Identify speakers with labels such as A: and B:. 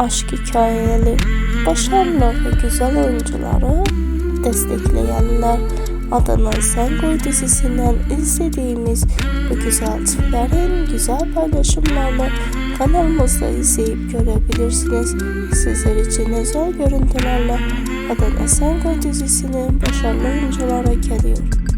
A: aşk hikayeleri, başarılı ve güzel oyuncuları destekleyenler. Adana Sen dizisinden izlediğimiz bu güzel çiftlerin güzel paylaşımlarını kanalımızda izleyip görebilirsiniz. Sizler için özel görüntülerle Adana Sen dizisinin başarılı oyuncuları geliyor.